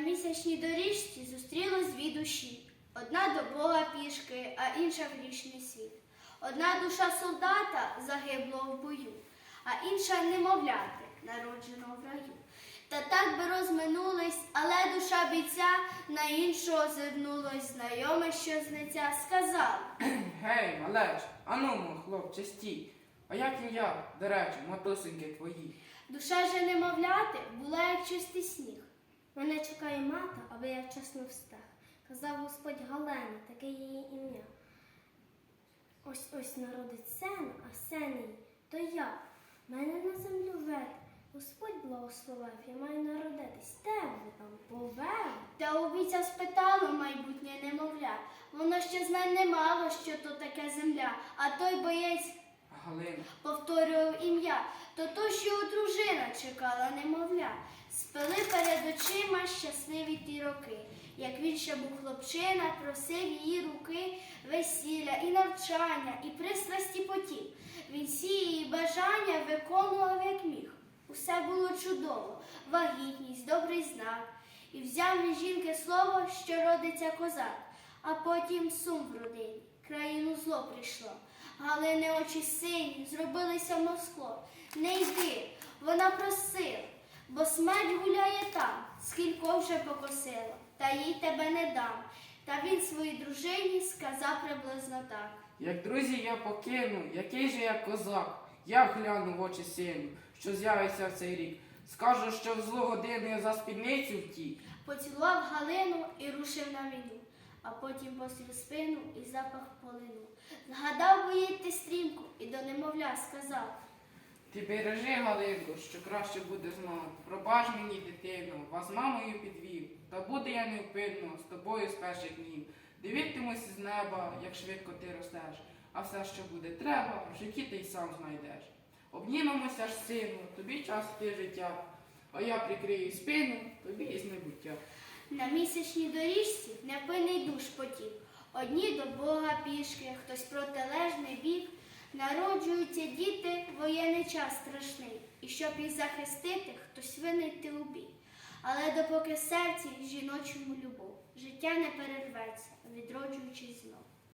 місячній доріжці зустрілось дві душі. Одна до Бога пішки, а інша в грішний світ. Одна душа солдата загиблого в бою, а інша немовляти, народженого в раю. Та так би розминулись, але душа бійця на іншого звернулась, знайоме, що з лиця сказала. Гей, малеч, ану, мой хлопче, стій. А як ім'я, до речі, матусеньки твої? Душа же немовляти була, як чистий сніг. Мене чекає мати, аби я вчасно встиг. Казав Господь Галена, таке її ім'я. Ось ось народить сена, а сени то я. Мене на землю вед. Господь благословив, я маю народитись. Де там повели? Та обіця спитала майбутнє немовля. Воно ще знань не мало, що то таке земля, а той боєць Галина. повторював ім'я, то то, що дружина чекала, немовля. Спили перед очима щасливі ті роки. Як він ще був хлопчина, просив її руки, весілля і навчання, і пристрасті потів. Він всі її бажання виконував, як міг. Усе було чудово, вагітність, добрий знак. І взяв від жінки слово, що родиться козак, а потім сум в родині, країну зло прийшло. Галини очі сині, зробилися мов скло. Не йди, вона просила, бо смерть гуляє там, скілько вже покосила, та їй тебе не дам. Та він своїй дружині сказав приблизно так. Як друзі я покину, який же я козак, я гляну в очі сину, що з'явиться в цей рік. Скажу, що в злу годину я за спідницю втік. Поцілував Галину і рушив на війну, а потім постріл спину і запах полину. Згадав боїти стрімку і до немовля сказав. Ти бережи, Галинко, що краще буде знову. Пробач мені, дитину, вас мамою підвів. Та буду я невпинно з тобою з перших днів. Дивитимусь з неба, як швидко ти ростеш, а все, що буде треба, в житті ти й сам знайдеш. Обнімемося ж, сину, тобі час йти життя, а я прикрию спину, тобі із небуття. На місячній доріжці непинний душ потік. Одні до Бога пішки, хтось бік. Народжуються діти, воєнний час страшний, і щоб їх захистити, хтось винайти у бій. Але допоки серці жіночому любов, життя не перерветься, відроджуючись знов.